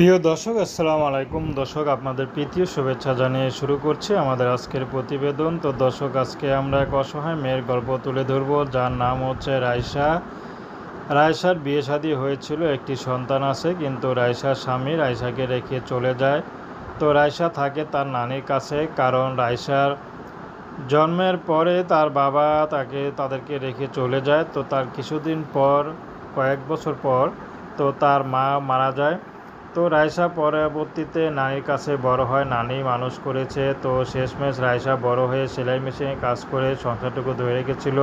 প্রিয় দর্শক, আসসালামু আলাইকুম। দর্শক, আপনাদের প্রীতীয় শুভেচ্ছা জানিয়ে শুরু করছি আমাদের আজকের প্রতিবেদন। তো দর্শক, আজকে আমরা এক অসহায় মেয়ের গল্প তুলে ধরব। যার নাম হচ্ছে রায়সা রায়সার বিয়ে শাদী হয়েছিল, একটি সন্তান আছে, কিন্তু রায়সার স্বামী রায়সাকে রেখে চলে যায়। তো রায়সা থাকে তার নানির কাছে, কারণ রায়সার জন্মের পরে তার বাবা তাকে, তাদেরকে রেখে চলে যায়। তো তার কিছুদিন পর, কয়েক বছর পর, তো তার মা মারা যায়। তো রায়সা পরবর্তীতে নানির কাছে বড় হয়। নানি মানুষ করেছে। তো শেষমেশ রায়সা বড় হয়ে সেলাই মেশিনে কাজ করে সংসারটুকু ধরে রেখেছিল।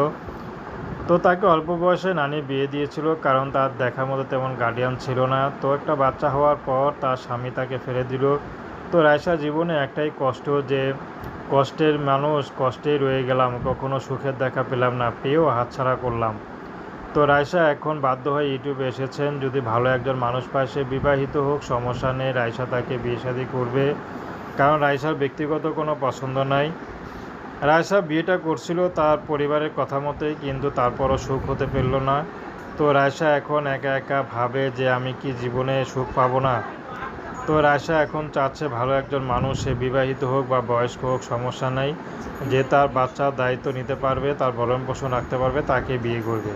তো তাকে অল্প বয়সে নানি বিয়ে দিয়েছিল কারণ তার দেখার মতো তেমন গার্ডিয়ান ছিল না। তো একটা বাচ্চা হওয়ার পর তার স্বামী তাকে ফেলে দিল। তো রায়সা জীবনে একটাই কষ্ট যে কষ্টের মানুষ কষ্টেই রয়ে গেলাম, কখনো সুখের দেখা পেলাম না, পেয়েও হাতছাড়া করলাম। তো রায়সা এখন বাধ্য হয়ে ইউটিউবে এসেছেন। যদি ভালো একজন মানুষ পায়, সে বিবাহিত হোক, সমস্যা নেই রায়সা তাকে বিয়ে শাদী করবে। কারণ রায়সার ব্যক্তিগত কোনো পছন্দ নাই। রায়সা বিয়েটা করছিল তার পরিবারের কথা মতোই, কিন্তু তারপরও সুখ হতে পারল না। তো রায়সা এখন একা একা ভাবে যে আমি কি জীবনে সুখ পাবো না। তো রায়সা এখন চাচ্ছে ভালো একজন মানুষ, সে বিবাহিত হোক বা বয়স্ক হোক, সমস্যা নাই। যে তার বাচ্চার দায়িত্ব নিতে পারবে, তার ভরণ পোষণ রাখতে পারবে, তাকে বিয়ে করবে।